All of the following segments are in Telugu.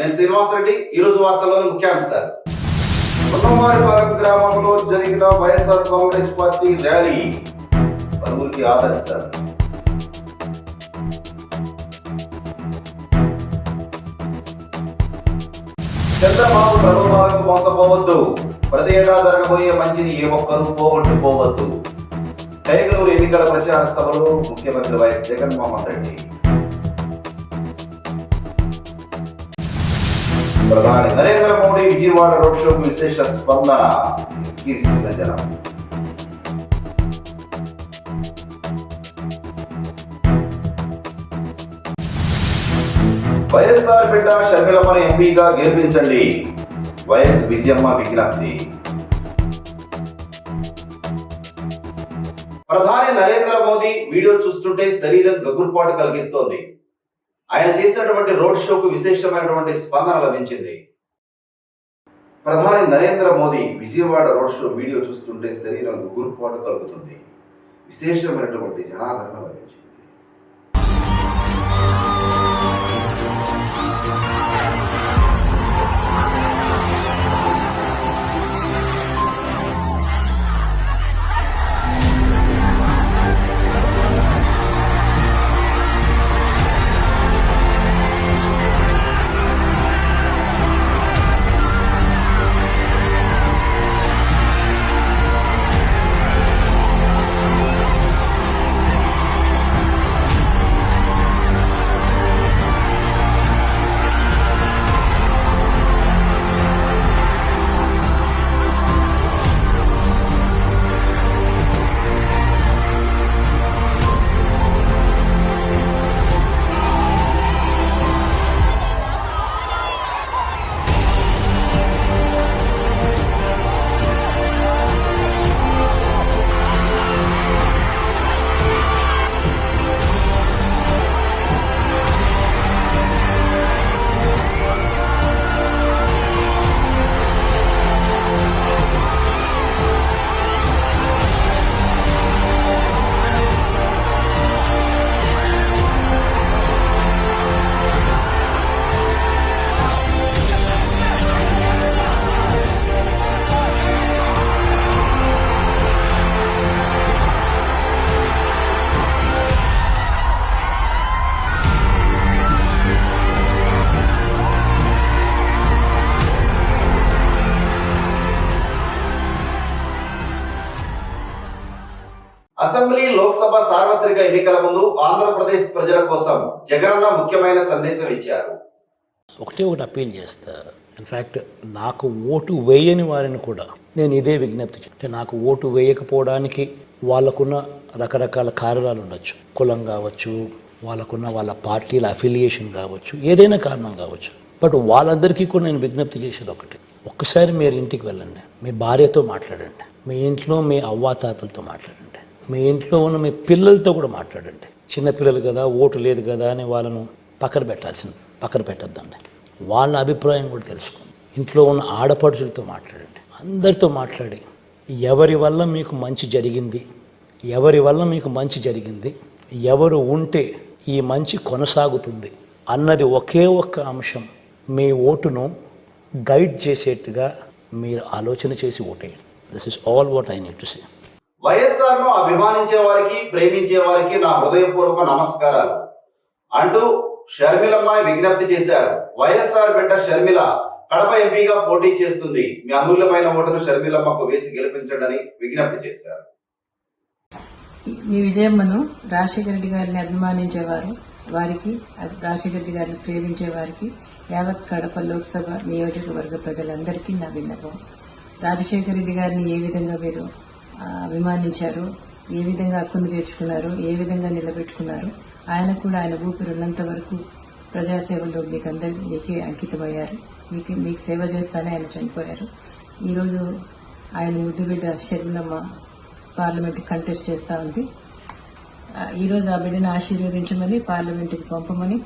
నేను శ్రీనివాసరెడ్డి ఈ రోజు వార్తల్లోని ముఖ్యాంశాలు. ఉన్నవారిపాలెం గ్రామంలో జరిగిన వైఎస్ఆర్ కాంగ్రెస్ పార్టీ ర్యాలీ పలువురికి ఆదరిస్తారు. చంద్రబాబు ప్రలోభాలకు మోసపోవద్దు. ప్రతి ఏటా జరగబోయే మంచిని ఏ ఒక్కరూ పోగొట్టుకోవద్దు. కైకలూరు ఎన్నికల ప్రచార సభలో ముఖ్యమంత్రి వైఎస్ జగన్మోహన్ రెడ్డి ప్రధాని నరేంద్ర మోడీ విజయవాడ రోడ్ షోకు విశేష స్పందన కీర్తిస్తున్న జనం. వైఎస్ఆర్ బిడ్డ షర్మిలమ్మని ఎంపీగా గెలిపించండి. వైఎస్ విజయమ్మ విజ్ఞప్తి. ప్రధాని నరేంద్ర మోదీ వీడియో చూస్తుంటే శరీరం గగుర్పాటు కలిగిస్తోంది. ఆయన చేసినటువంటి రోడ్ షోకు విశేషమైనటువంటి స్పందన లభించింది. ప్రధాని Narendra Modi Vijayawada road show video చూస్తుంటే శరీరం గుర్పాటు కలుగుతుంది విశేషమైనటువంటి జనాదరణ లభించింది. అసెంబ్లీ లోక్సభ సార్వత్రిక ఎన్నికల ముందు ఆంధ్రప్రదేశ్ ప్రజల కోసం జగనన్న ముఖ్యమైన సందేశం ఇచ్చారు. ఒకటే ఒకటి అప్పీల్ చేస్తా. ఇన్ఫ్యాక్ట్ నాకు ఓటు వేయని వారిని కూడా నేను ఇదే విజ్ఞప్తి చెప్తే. అంటే నాకు ఓటు వేయకపోవడానికి వాళ్ళకున్న రకరకాల కారణాలు ఉండొచ్చు. కులం కావచ్చు వాళ్ళకున్న వాళ్ళ పార్టీల అఫిలియేషన్ కావచ్చు ఏదైనా కారణం కావచ్చు. బట్ వాళ్ళందరికీ కూడా నేను విజ్ఞప్తి చేసేది ఒకటి. ఒక్కసారి మీరు ఇంటికి వెళ్ళండి. మీ భార్యతో మాట్లాడండి. మీ ఇంట్లో మీ అవ్వాతాతలతో మాట్లాడండి. మీ ఇంట్లో ఉన్న మీ పిల్లలతో కూడా మాట్లాడండి. చిన్నపిల్లలు కదా ఓటు లేదు కదా అని వాళ్ళను పక్కన పెట్టాల్సింది పక్కన పెట్టద్దండి. వాళ్ళ అభిప్రాయం కూడా తెలుసుకోండి. ఇంట్లో ఉన్న ఆడపడుచులతో మాట్లాడండి. అందరితో మాట్లాడి ఎవరి వల్ల మీకు మంచి జరిగింది ఎవరి వల్ల మీకు మంచి జరిగింది ఎవరు ఉంటే ఈ మంచి కొనసాగుతుంది అన్నది ఒకే ఒక్క అంశం. మీ ఓటును గైడ్ చేసేట్టుగా మీరు ఆలోచన చేసి ఓటేయండి. This is all what I need to say వైఎస్ఆర్ను అభిమానించే వారికి ప్రేమించే వారికి నా హృదయపూర్వక నమస్కారాలు. అంటూ షర్మిలమ్మ విజ్ఞప్తి చేశారు. వైఎస్ఆర్ బిడ్డ షర్మిల కడప ఎంపీగా పోటీ చేస్తుంది. మీ అమూల్యమైన ఓటును షర్మిలమ్మకు వేసి గెలిపించండి విజ్ఞప్తి చేశారు. ఈ విజయమ్మను రాజశేఖర రెడ్డి గారిని అభిమానించేవారు వారికి రాజశేఖర రెడ్డి గారిని ప్రేమించే వారికి యావత్ కడప లోక్సభ నియోజకవర్గ ప్రజలందరికీ నా విన్నపం. రాజశేఖర రెడ్డి గారిని ఏ విధంగా మీరు అభిమానించారు. ఏ విధంగా హక్కును తీర్చుకున్నారు ఏ విధంగా నిలబెట్టుకున్నారు. ఆయన కూడా ఆయన ఊపిరి ఉన్నంత వరకు ప్రజాసేవలో మీకు అందరి మీకే అంకితమయ్యారు. మీకు మీకు సేవ చేస్తానే ఆయన చనిపోయారు. ఈరోజు ఆయన ముద్దు బిడ్డ షర్మిలమ్మ పార్లమెంట్ కంటెస్ట్ చేస్తా ఉంది. ఈరోజు ఆ బిడ్డను ఆశీర్వదించమని పార్లమెంట్కి పంపమని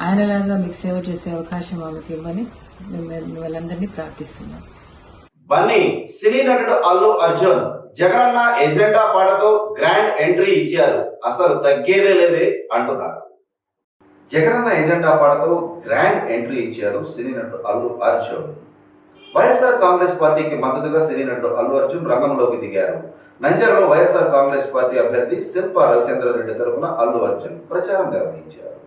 ఆయనలాగా మీకు సేవ చేసే అవకాశం ఆమెకి ఇవ్వమని మిమ్మల్ని మిమ్మల్ని ప్రార్థిస్తున్నాం. బన్నీ సినీ నటుడు అల్లు అర్జున్ జగనన్న ఎజెండా పాటతో గ్రాండ్ ఎంట్రీ ఇచ్చారు. అసలు తగ్గేదే లేదే అంటున్నారు. జగనన్న ఎజెండా పాటతో గ్రాండ్ ఎంట్రీ ఇచ్చారు సినీ నటుడు అల్లు అర్జున్. వైఎస్ఆర్ కాంగ్రెస్ పార్టీకి మద్దతుగా సినీ నటుడు అల్లు అర్జున్ రంగంలోకి దిగారు. నంజర్లో వైఎస్ఆర్ కాంగ్రెస్ పార్టీ అభ్యర్థి శిల్ప రవిచంద్రారెడ్డి తరపున అల్లు అర్జున్ ప్రచారం నిర్వహించారు.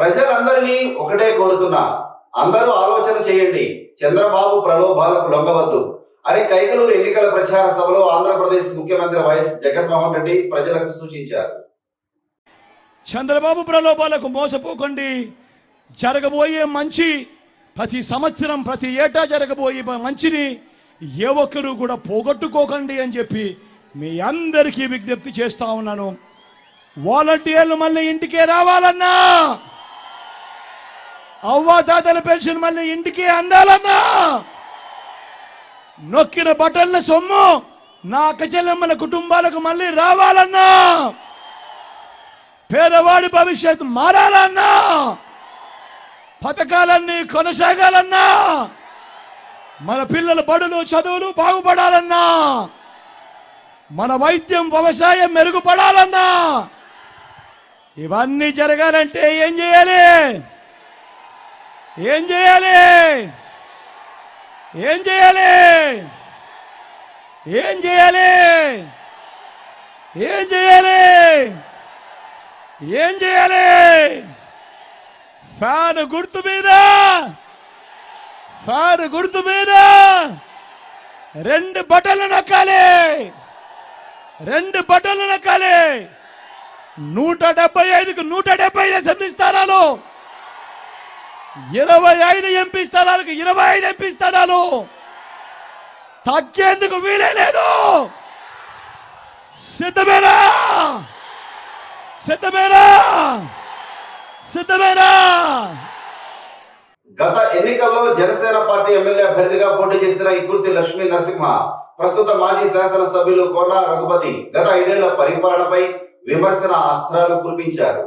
ప్రజలందరినీ ఒకటే కోరుతున్నా అందరూ ఆలోచన చేయండి. చంద్రబాబు ప్రలోభాలకు లొంగవద్దు. అని కైకలూరు ఎన్నికల ప్రచార సభలో ఆంధ్రప్రదేశ్ ముఖ్యమంత్రి వైఎస్ జగన్మోహన్ రెడ్డి ప్రజలకు సూచించారు. చంద్రబాబు ప్రలోభాలకు మోసపోకండి. జరగబోయే మంచి ప్రతి సంవత్సరం ప్రతి ఏటా జరగబోయే మంచిని ఏ ఒక్కరూ కూడా పోగొట్టుకోకండి అని చెప్పి మీ అందరికీ విజ్ఞప్తి చేస్తా ఉన్నాను. వాలంటీర్లు మళ్ళీ ఇంటికే రావాలన్నా! అవ్వాతాతల పెన్షన్ మళ్ళీ ఇంటికి అందాలన్నా. నొక్కిన బటన్ల సొమ్ము నా అక్కచెల్లెమ్మల కుటుంబాలకు మళ్ళీ రావాలన్నా. పేదవాడి భవిష్యత్తు మారాలన్నా. పథకాలన్నీ కొనసాగాలన్నా. మన పిల్లల బడులు చదువులు బాగుపడాలన్నా. మన వైద్యం వ్యవసాయం మెరుగుపడాలన్నా. ఇవన్నీ జరగాలంటే ఏం చేయాలి? ఏం చేయాలి? ఏం చేయాలి? ఏం చేయాలి? ఏం చేయాలి? ఏం చేయాలి? ఫ్యాన్ గుర్తు మీద ఫ్యాన్ గుర్తు మీద రెండు బటన్లు నొక్కాలి. రెండు బటన్లు నొక్కాలి. నూట డెబ్బై ఐదుకు నూట డెబ్బై ఐదు అసెంబ్లీ స్థానాలు. ఇరవై ఐదు ఎంపీ స్థానాలకు ఇరవై ఐదు ఎంపీ స్థానాలు. తగ్గేందుకు వీలే లేదు సిద్ధమేనా? సిద్ధమేనా? సిద్ధమేనా? గత ఎన్నికల్లో జనసేన పార్టీ ఎమ్మెల్యే అభ్యర్థిగా పోటీ చేసిన ఇకుర్తి లక్ష్మీ నరసింహ ప్రస్తుత మాజీ శాసనసభ్యులు కోన రఘుపతి గత ఐదేళ్ళ పరిపాలనపై విమర్శన అస్త్రాలు కురిపించారు.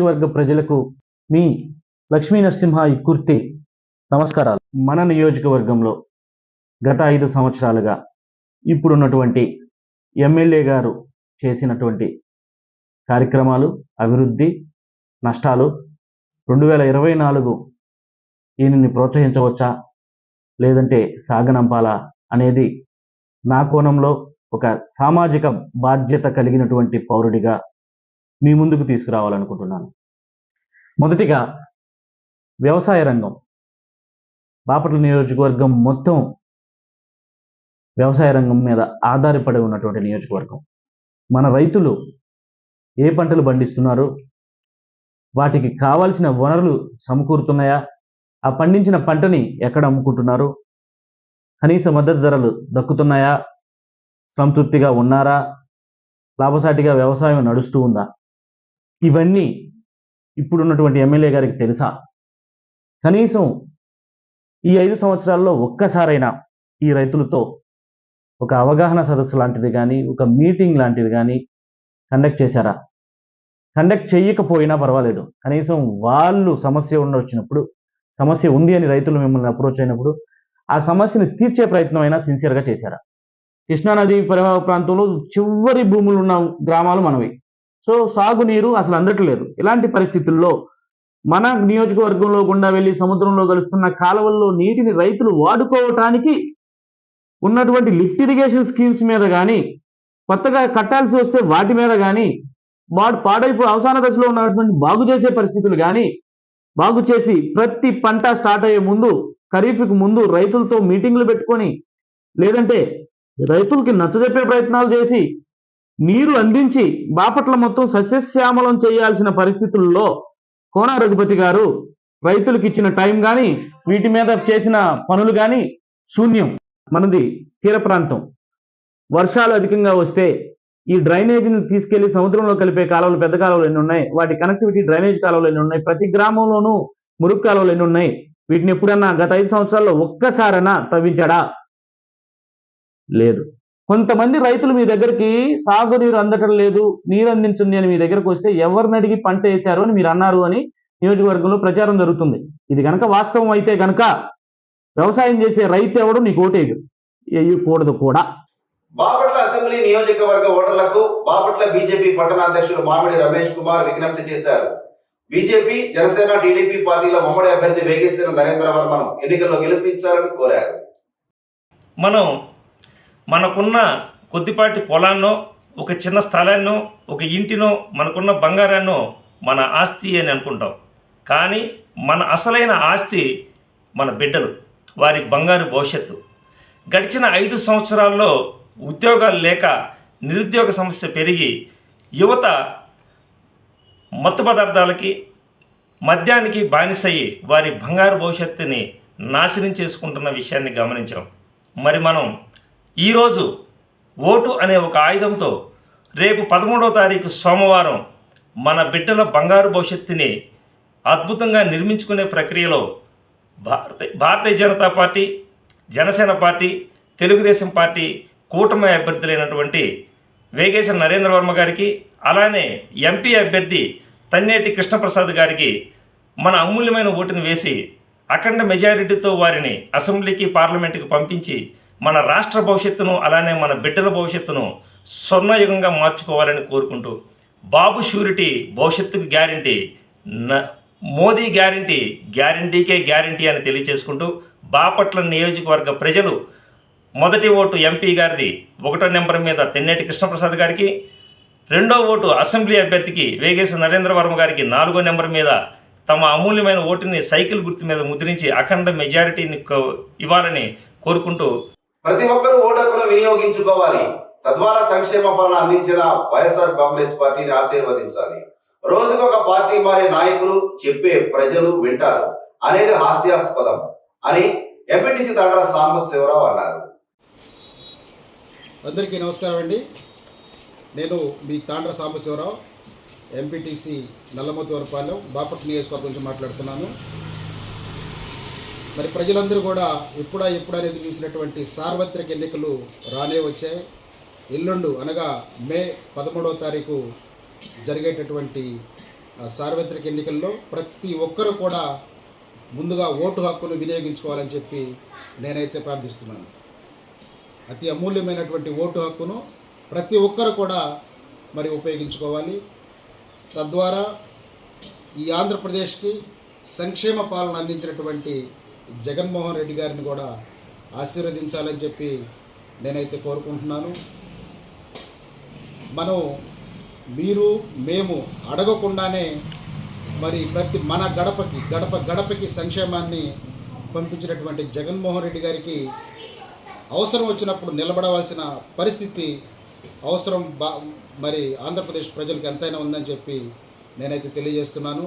వర్గ ప్రజలకు మీ లక్ష్మీ నరసింహ ఇక్కుర్తి నమస్కారాలు. మన నియోజకవర్గంలో గత ఐదు సంవత్సరాలుగా ఇప్పుడున్నటువంటి ఎమ్మెల్యే గారు చేసినటువంటి కార్యక్రమాలు అభివృద్ధి నష్టాలు రెండు వేల ఇరవై నాలుగు ఈయనని ప్రోత్సహించవచ్చా లేదంటే సాగనంపాలా అనేది నా కోణంలో ఒక సామాజిక బాధ్యత కలిగినటువంటి పౌరుడిగా మీ ముందుకు తీసుకురావాలనుకుంటున్నాను. మొదటిగా వ్యవసాయ రంగం. బాపట్ల నియోజకవర్గం మొత్తం వ్యవసాయ రంగం మీద ఆధారపడి ఉన్నటువంటి నియోజకవర్గం. మన రైతులు ఏ పంటలు పండిస్తున్నారు? వాటికి కావాల్సిన వనరులు సమకూరుతున్నాయా? ఆ పండించిన పంటని ఎక్కడ అమ్ముకుంటున్నారు? కనీస మద్దతు ధరలు దక్కుతున్నాయా? సంతృప్తిగా ఉన్నారా? లాభసాటిగా వ్యవసాయం నడుస్తూ ఉందా? ఇవన్నీ ఇప్పుడున్నటువంటి ఎమ్మెల్యే గారికి తెలుసా? కనీసం ఈ ఐదు సంవత్సరాల్లో ఒక్కసారైనా ఈ రైతులతో ఒక అవగాహన సదస్సు లాంటిది కానీ ఒక మీటింగ్ లాంటిది కానీ కండక్ట్ చేశారా? కండక్ట్ చేయకపోయినా పర్వాలేదు. కనీసం వాళ్ళు సమస్య ఉండి వచ్చినప్పుడు సమస్య ఉంది అని రైతులు మిమ్మల్ని అప్రోచ్ అయినప్పుడు ఆ సమస్యను తీర్చే ప్రయత్నం అయినా సిన్సియర్గా చేశారా? కృష్ణానది పరివాహ ప్రాంతంలో చివరి భూములు ఉన్న గ్రామాలు మనవి. సో సాగునీరు అసలు అందట్లేదు. ఇలాంటి పరిస్థితుల్లో మన నియోజకవర్గంలో గుండా వెళ్ళి సముద్రంలో కలుస్తున్న కాలువల్లో నీటిని రైతులు వాడుకోవటానికి ఉన్నటువంటి లిఫ్ట్ ఇరిగేషన్ స్కీమ్స్ మీద కానీ కొత్తగా కట్టాల్సి వస్తే వాటి మీద కానీ వాడు పాడైపో అవసాన దశలో ఉన్నటువంటి బాగు చేసే పరిస్థితులు కానీ బాగు చేసి ప్రతి పంట స్టార్ట్ అయ్యే ముందు ఖరీఫ్కి ముందు రైతులతో మీటింగ్లు పెట్టుకొని లేదంటే రైతులకి నచ్చజెప్పే ప్రయత్నాలు చేసి నీరు అందించి బాపట్ల మొత్తం సస్యశ్యామలం చేయాల్సిన పరిస్థితుల్లో కోన రఘుపతి గారు రైతులకు ఇచ్చిన టైం కానీ వీటి మీద చేసిన పనులు కానీ శూన్యం మనది తీర ప్రాంతం. వర్షాలు అధికంగా వస్తే ఈ డ్రైనేజీని తీసుకెళ్ళి సముద్రంలో కలిపే కాలువలు పెద్ద కాలువలు ఎన్ని ఉన్నాయి? వాటి కనెక్టివిటీ డ్రైనేజ్ కాలువలు ఎన్ని ఉన్నాయి? ప్రతి గ్రామంలోనూ మురుగు కాలువలు ఎన్ని ఉన్నాయి? వీటిని ఎప్పుడన్నా గత ఐదు సంవత్సరాల్లో ఒక్కసారైనా తవ్వించాడా? లేదు. కొంతమంది రైతులు మీ దగ్గరికి సాగునీరు అందటం లేదు నీరు అందించండి అని మీ దగ్గరకు వస్తే ఎవరిని అడిగి పంట వేశారు అని మీరు అన్నారు అని నియోజకవర్గంలో ప్రచారం జరుగుతుంది. ఇది గనక వాస్తవం అయితే గనక వ్యవసాయం చేసే రైతు ఎవడు నీకు ఓటేయడు. వేయకూడదు కూడా. బాపట్ల అసెంబ్లీ నియోజకవర్గ ఓటర్లకు బాపట్ల బీజేపీ పట్టణ అధ్యక్షులు మామిడి రమేష్ కుమార్ విజ్ఞప్తి చేశారు. బీజేపీ జనసేన టీడీపీ పార్టీల ఉమ్మడి అభ్యర్థి వేగేశ్వర నరేంద్ర వర్మను ఎన్నికల్లో గెలిపించాలని కోరారు. మనం మనకున్న కొద్దిపాటి పొలాన్నో ఒక చిన్న స్థలాన్నో ఒక ఇంటినో మనకున్న బంగారాన్నో మన ఆస్తి అని అనుకుంటాం. కానీ మన అసలైన ఆస్తి మన బిడ్డలు వారి బంగారు భవిష్యత్తు. గడిచిన ఐదు సంవత్సరాల్లో ఉద్యోగాలు లేక నిరుద్యోగ సమస్య పెరిగి యువత మత్తు పదార్థాలకి మద్యానికి బానిసయ్యి వారి బంగారు భవిష్యత్తుని నాశనం చేసుకుంటున్న విషయాన్ని గమనించాం. మరి మనం ఈరోజు ఓటు అనే ఒక ఆయుధంతో రేపు పదమూడవ తారీఖు సోమవారం మన బిడ్డల బంగారు భవిష్యత్తుని అద్భుతంగా నిర్మించుకునే ప్రక్రియలో Bharat Bharatiya Janata party Janasena party Telugu Desam party కూటమి అభ్యర్థులైనటువంటి వేగేశ్వర నరేంద్ర వర్మ గారికి అలానే ఎంపీ అభ్యర్థి తన్నేటి కృష్ణప్రసాద్ గారికి మన అమూల్యమైన ఓటును వేసి అఖండ మెజారిటీతో వారిని అసెంబ్లీకి పార్లమెంటుకి పంపించి మన రాష్ట్ర భవిష్యత్తును అలానే మన బిడ్డల భవిష్యత్తును స్వర్ణయుగంగా మార్చుకోవాలని కోరుకుంటూ బాబు షూరిటీ భవిష్యత్తుకు గ్యారంటీ న మోదీ గ్యారంటీ గ్యారంటీకే గ్యారంటీ అని తెలియజేసుకుంటూ బాపట్ల నియోజకవర్గ ప్రజలు మొదటి ఓటు ఎంపీ గారిది ఒకటో నెంబర్ మీద తెన్నేటి కృష్ణప్రసాద్ గారికి రెండో ఓటు అసెంబ్లీ అభ్యర్థికి వేగేశ్వర నరేంద్ర వర్మ గారికి నాలుగో నెంబర్ మీద తమ అమూల్యమైన ఓటుని సైకిల్ గుర్తు మీద ముద్రించి అఖండ మెజారిటీని ఇవ్వాలని కోరుకుంటూ ప్రతి ఒక్కరూ ఓటు హక్కును వినియోగించుకోవాలి. తద్వారా సంక్షేమ పాలన అందించిన వైఎస్ఆర్ కాంగ్రెస్ పార్టీని ఆశీర్వదించాలి. రోజుకొక పార్టీ మారే నాయకులు చెప్పే ప్రజలు వింటారు. అనేది హాస్యాస్పదం అని ఎంపీటీసీ తాండ్ర సాంబశివరావు అన్నారు. అందరికీ నమస్కారం అండి. నేను మీ తాండ్ర సాంబశివరావు ఎంపీటీసీ నల్లమతవరపాలెం బాపట్ నియోజకవర్గం నుంచి మాట్లాడుతున్నాను. మరి ప్రజలందరూ కూడా ఎప్పుడా ఎప్పుడా ఎదురు చూసినటువంటి సార్వత్రిక ఎన్నికలు రానే వచ్చాయి. ఎల్లుండు అనగా మే పదమూడవ తారీఖు జరిగేటటువంటి సార్వత్రిక ఎన్నికల్లో ప్రతి ఒక్కరూ కూడా ముందుగా ఓటు హక్కును వినియోగించుకోవాలని చెప్పి నేనైతే ప్రార్థిస్తున్నాను. అతి అమూల్యమైనటువంటి ఓటు హక్కును ప్రతి ఒక్కరు కూడా మరి ఉపయోగించుకోవాలి. తద్వారా ఈ ఆంధ్రప్రదేశ్కి సంక్షేమ పాలన అందించినటువంటి జగన్మోహన్ రెడ్డి గారిని కూడా ఆశీర్వదించాలని చెప్పి నేనైతే కోరుకుంటున్నాను. మనం మీరు మేము అడగకుండానే మరి ప్రతి మన గడపకి గడప గడపకి సంక్షేమాన్ని పంపించినటువంటి జగన్మోహన్ రెడ్డి గారికి అవసరం వచ్చినప్పుడు నిలబడవలసిన పరిస్థితి అవసరం బా మరి ఆంధ్రప్రదేశ్ ప్రజలకు ఎంతైనా ఉందని చెప్పి నేనైతే తెలియజేస్తున్నాను.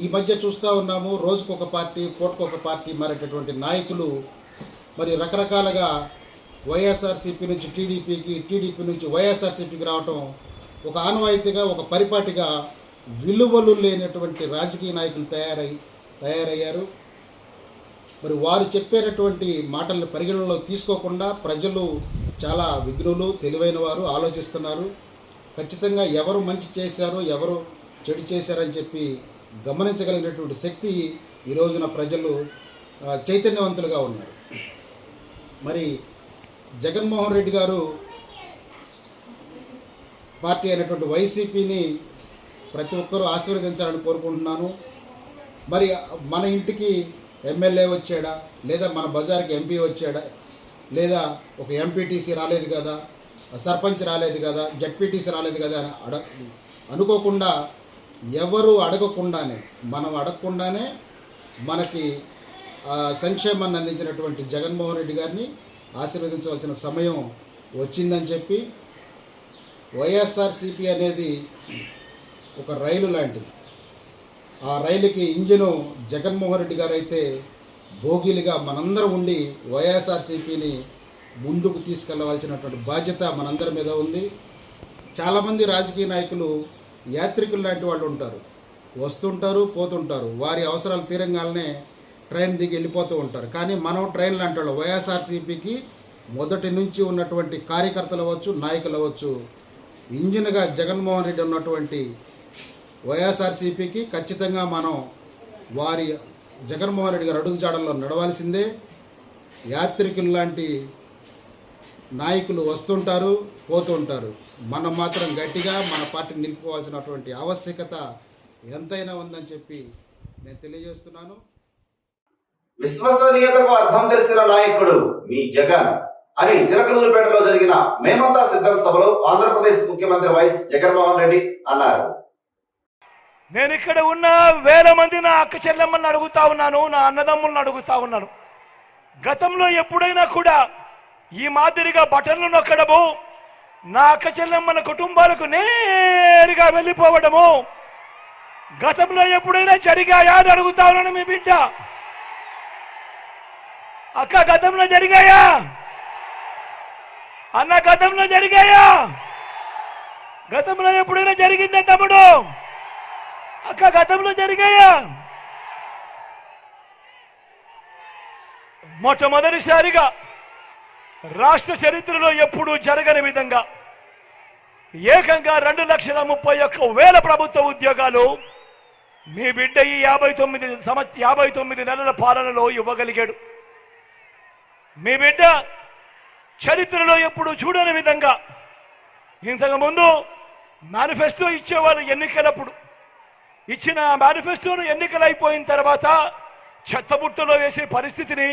ఈ మధ్య చూస్తూ ఉన్నాము రోజుకొక పార్టీ పూటకొక పార్టీ మారేటటువంటి నాయకులు. మరి రకరకాలుగా వైఎస్ఆర్సీపీ నుంచి టీడీపీకి టీడీపీ నుంచి వైఎస్ఆర్సీపీకి రావటం ఒక ఆనవాయితీగా ఒక పరిపాటిగా విలువలు లేనటువంటి రాజకీయ నాయకులు తయారై తయారయ్యారు. మరి వారు చెప్పేటటువంటి మాటలను పరిగణనలో తీసుకోకుండా ప్రజలు చాలా విఘ్నులు తెలివైన వారు ఆలోచిస్తున్నారు. ఖచ్చితంగా ఎవరు మంచి చేశారు ఎవరు చెడు చేశారని చెప్పి గమనించగలిగినటువంటి శక్తి ఈ రోజున ప్రజలు చైతన్యవంతులుగా ఉన్నారు. మరి జగన్మోహన్ రెడ్డి గారు పార్టీ అయినటువంటి వైసీపీని ప్రతి ఒక్కరూ ఆశీర్వదించాలని కోరుకుంటున్నాను. మరి మన ఇంటికి ఎమ్మెల్యే వచ్చాడా? లేదా మన బజార్కి ఎంపీ వచ్చాడా? లేదా ఒక ఎంపీటీసీ రాలేదు కదా? సర్పంచ్ రాలేదు కదా? జడ్పీటీసీ రాలేదు కదా అని అడ అనుకోకుండా ఎవరు అడగకుండానే మనం అడగకుండానే మనకి సంక్షేమాన్ని అందించినటువంటి జగన్మోహన్ రెడ్డి గారిని ఆశీర్వదించవలసిన సమయం వచ్చిందని చెప్పి వైఎస్ఆర్సిపి అనేది ఒక రైలు లాంటిది. ఆ రైలుకి ఇంజిను జగన్మోహన్ రెడ్డి గారు అయితే భోగిలుగా మనందరం ఉండి వైఎస్ఆర్సీపీని ముందుకు తీసుకెళ్ళవలసినటువంటి బాధ్యత మనందరి మీద ఉంది. చాలామంది రాజకీయ నాయకులు యాత్రికులు లాంటి వాళ్ళు ఉంటారు. వస్తుంటారు పోతుంటారు. వారి అవసరాలు తీరంగానే ట్రైన్ దిగి వెళ్ళిపోతూ ఉంటారు. కానీ మనం ట్రైన్ లాంటి వాళ్ళు. వైఎస్ఆర్సీపీకి మొదటి నుంచి ఉన్నటువంటి కార్యకర్తలు అవ్వచ్చు నాయకులు అవ్వచ్చు. ఇంజిన్గా జగన్మోహన్ రెడ్డి ఉన్నటువంటి వైఎస్ఆర్సీపీకి ఖచ్చితంగా మనం వారి జగన్మోహన్ రెడ్డి గారు అడుగుజాడల్లో నడవాల్సిందే. యాత్రికులు లాంటి నాయకులు వస్తుంటారు పోతుంటారు. మనం మాత్రం గట్టిగా మన పార్టీని నిలుపుకోవాల్సినటువంటి ఆవశ్యకత ఎంతైనా ఉందని చెప్పి నేను తెలియజేస్తున్నాను. విశ్వసనీయతకు అర్థం తెలిసిన నాయకుడు మీ జగన్. అని చిలకలూరుపేటలో జరిగిన మేమంతా సిద్ధం సభలో ఆంధ్రప్రదేశ్ ముఖ్యమంత్రి వైఎస్ జగన్మోహన్ రెడ్డి అన్నారు. నేను ఇక్కడ ఉన్న వేల మంది నా అక్క చెల్లెమ్మల్ని అడుగుతా ఉన్నాను నా అన్నదమ్ములను అడుగుతా ఉన్నాను. గతంలో ఎప్పుడైనా కూడా ఈ మాదిరిగా బటన్లు నొక్కడము నా అక్క చెల్లెమ్మల కుటుంబాలకు నేరుగా వెళ్ళిపోవడము. గతంలో ఎప్పుడైనా జరిగాయా అని అడుగుతా ఉన్నాను మీ బిడ్డ. అక్క గతంలో జరిగాయా? అన్న గతంలో జరిగాయా? గతంలో ఎప్పుడైనా జరిగిందే తమ్ముడు? అక్క గతంలో జరిగాయా? మొట్టమొదటిసారిగా రాష్ట్ర చరిత్రలో ఎప్పుడూ జరగని విధంగా ఏకంగా రెండు లక్షల ముప్పై ఒక్క వేల ప్రభుత్వ ఉద్యోగాలు మీ బిడ్డ ఈ యాభై తొమ్మిది సంవత్స యాభై తొమ్మిది నెలల పాలనలో ఇవ్వగలిగాడు. మీ బిడ్డ చరిత్రలో ఎప్పుడు చూడని విధంగా ఇంతకుముందు మేనిఫెస్టో ఇచ్చేవాళ్ళు ఎన్నికలప్పుడు. ఇచ్చిన మేనిఫెస్టోను ఎన్నికలు అయిపోయిన తర్వాత చెత్తబుట్టలో వేసే పరిస్థితిని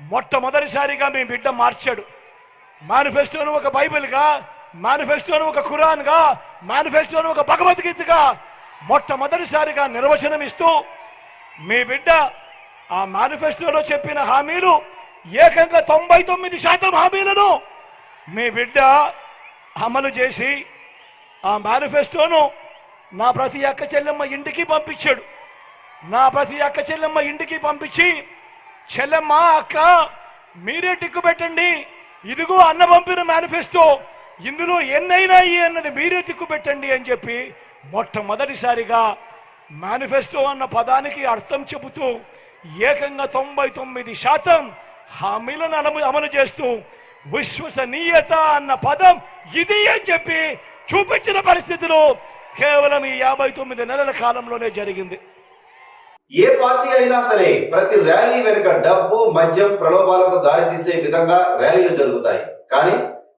మొట్టమొదటిసారిగా మీ బిడ్డ మార్చాడు. మేనిఫెస్టోను ఒక బైబిల్గా మేనిఫెస్టోను ఒక ఖురాన్గా మేనిఫెస్టోను ఒక భగవద్గీతగా మొట్టమొదటిసారిగా నిర్వచనం ఇస్తూ మీ బిడ్డ ఆ మేనిఫెస్టోలో చెప్పిన హామీలు ఏకంగా తొంభై తొమ్మిది శాతం హామీలను మీ బిడ్డ అమలు చేసి ఆ మేనిఫెస్టోను నా ప్రతి అక్క చెల్లెమ్మ ఇంటికి పంపించాడు. నా ప్రతి అక్క చెల్లెమ్మ ఇంటికి పంపించి చెల్లెమ్మ అక్క మీరే టిక్కు పెట్టండి. ఇదిగో అన్న పంపిన మేనిఫెస్టో ఇందులో ఎన్నైనా అన్నది మీరే టిక్కు పెట్టండి అని చెప్పి మొట్టమొదటిసారిగా మేనిఫెస్టో అన్న పదానికి అర్థం చెబుతూ ఏకంగా తొంభై తొమ్మిది శాతం హామీలను అమలు అమలు చేస్తూ విశ్వసనీయత అన్న పదం ఇది అని చెప్పి చూపించిన పరిస్థితిలో కేవలం ఈ యాభై తొమ్మిది నెలల కాలంలోనే జరిగింది. ఏ పార్టీ అయినా సరే ప్రతి ర్యాలీ వెనుక డబ్బు మద్యం ప్రలోభాలకు దారితీసే విధంగా ర్యాలీలు జరుగుతాయి. కానీ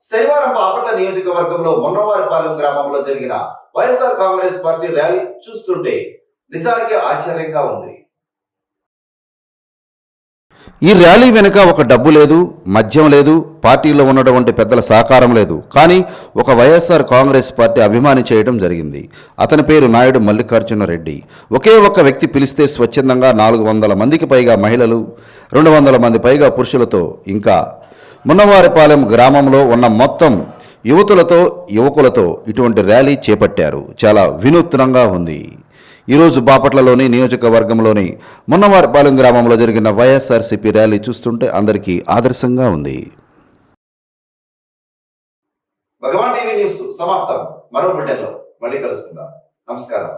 శనివారం బాపట్ల నియోజకవర్గంలో మొన్నవారిపాలెం గ్రామంలో జరిగిన వైఎస్ఆర్ కాంగ్రెస్ పార్టీ ర్యాలీ చూస్తుంటే నిజానికి ఆశ్చర్యంగా ఉంది. ఈ ర్యాలీ వెనుక ఒక డబ్బు లేదు మద్యం లేదు పార్టీలో ఉన్నటువంటి పెద్దల సహకారం లేదు. కానీ ఒక వైఎస్ఆర్ కాంగ్రెస్ పార్టీ అభిమాని చేయడం జరిగింది. అతని పేరు నాయుడు మల్లికార్జున రెడ్డి. ఒకే ఒక్క వ్యక్తి పిలిస్తే స్వచ్ఛందంగా నాలుగు వందల మందికి పైగా మహిళలు రెండు వందల మంది పైగా పురుషులతో ఇంకా మున్నవారిపాలెం గ్రామంలో ఉన్న మొత్తం యువతులతో యువకులతో ఇటువంటి ర్యాలీ చేపట్టారు. చాలా వినూత్నంగా ఉంది. ఈరోజు బాపట్లలోని నియోజకవర్గంలోని మున్నవారిపాలెం గ్రామంలో జరిగిన వైఎస్ఆర్సీపీ ర్యాలీ చూస్తుంటే అందరికీ ఆదర్శంగా ఉంది. భగవాన్ టీవీ న్యూస్ సమాప్తం. మరో బులెటిన్లో మళ్ళీ కలుసుకుందాం. నమస్కారం.